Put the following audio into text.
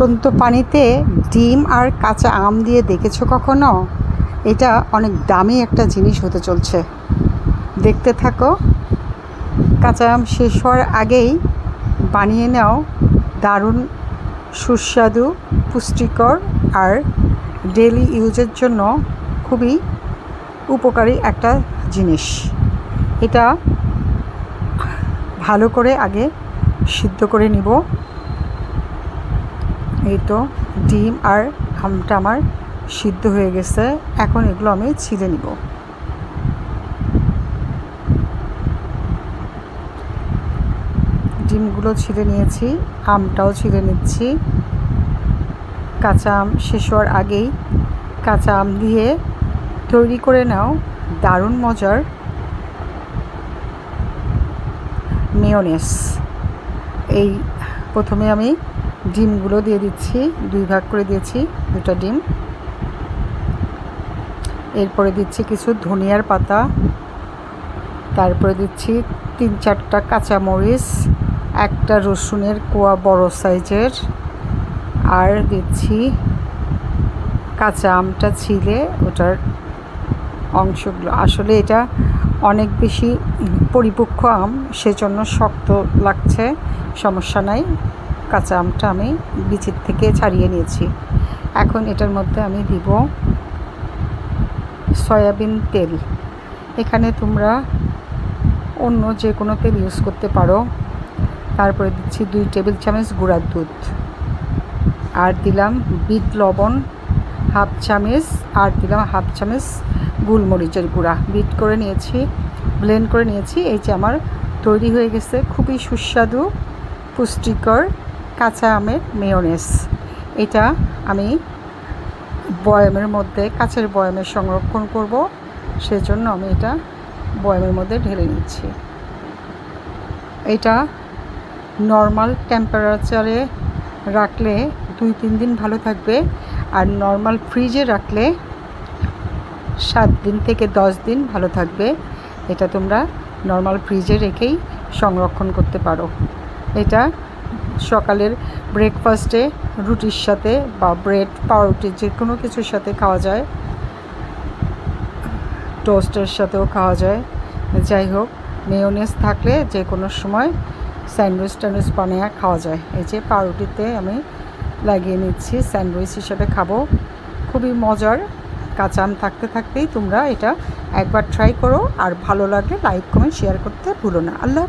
ফুটন্ত পানিতে ডিম আর কাঁচা আম দিয়ে দেখেছ কখনো? এটা অনেক দামি একটা জিনিস হতে চলছে। দেখতে থাকো। কাঁচা আম শেষ হওয়ার আগেই বানিয়ে নাও দারুণ, সুস্বাদু, পুষ্টিকর আর ডেলি ইউজের জন্য খুবই উপকারী একটা জিনিস। এটা ভালো করে আগে সিদ্ধ করে নিব। তো ডিম আর আমটা আমার সিদ্ধ হয়ে গেছে। এখন এগুলো আমি ছিঁড়ে নিব। ডিমগুলো ছিঁড়ে নিয়েছি, আমটাও ছিঁড়ে নিচ্ছি। কাঁচা আম শেষ হওয়ার আগেই কাঁচা আম দিয়ে তৈরি করে নাও, দারুণ মজার মেয়নেস। এই প্রথমে আমি ডিমগুলো দিয়ে দিচ্ছি, দুই ভাগ করে দিয়েছি, দুটো ডিম। এরপরে দিচ্ছি কিছু ধনিয়ার পাতা, তারপরে দিচ্ছি তিন চারটা কাঁচামরিচ, একটা রসুনের কোয়া বড় সাইজের, আর দিচ্ছি কাঁচা আমটা ছিলে ওটার অংশগুলো। আসলে এটা অনেক বেশি পরিপক্ক আম, সেজন্য শক্ত লাগছে, সমস্যা নাই। কাঁচা আমটা আমি বিচির থেকে ছাড়িয়ে নিয়েছি। এখন এটার মধ্যে আমি দিব সয়াবিন তেল। এখানে তোমরা অন্য যে কোনো তেল ইউজ করতে পারো। তারপরে দিচ্ছি দুই টেবিল চামচ গুঁড়ার দুধ। আর দিলাম বিট লবণ হাফ চামচ, আর দিলাম হাফ চামচ গোলমরিচের গুঁড়া। বিট করে নিয়েছি ব্লেন্ড করে নিয়েছি। এই যে আমার তৈরি হয়ে গেছে, খুবই সুস্বাদু, পুষ্টিকর কাঁচা আমের মেয়নেস। এটা আমি বয়ামের মধ্যে, কাঁচের বয়ামে সংরক্ষণ করব। সেজন্য আমি এটা বয়ামের মধ্যে ঢেলে নিচ্ছি। এটা নর্মাল টেম্পারেচারে রাখলে দুই তিন দিন ভালো থাকবে। আর নর্মাল ফ্রিজে রাখলে সাত দিন থেকে দশ দিন ভালো থাকবে। এটা তোমরা নর্মাল ফ্রিজে রেখেই সংরক্ষণ করতে পারো। এটা সকালের ব্রেকফাস্টে রুটির সাথে বা ব্রেড পাউরুটি, যে কোনো কিছুর সাথে খাওয়া যায়। টোস্টের সাথেও খাওয়া যায়। যাই হোক মেয়োনেস থাকলে যে কোনো সময় স্যান্ডউইচ ট্যান্ডউইচ বানিয়ে খাওয়া যায়। এই যে পাউরুটিতে আমি লাগিয়ে নিচ্ছি স্যান্ডউইচ হিসেবে খাব। খুবই মজার কাঁচা আম থাকতে থাকতেই তোমরা এটা একবার ট্রাই করো। আর ভালো লাগলে লাইক কমেন্ট শেয়ার করতে ভুলো না। আল্লাহ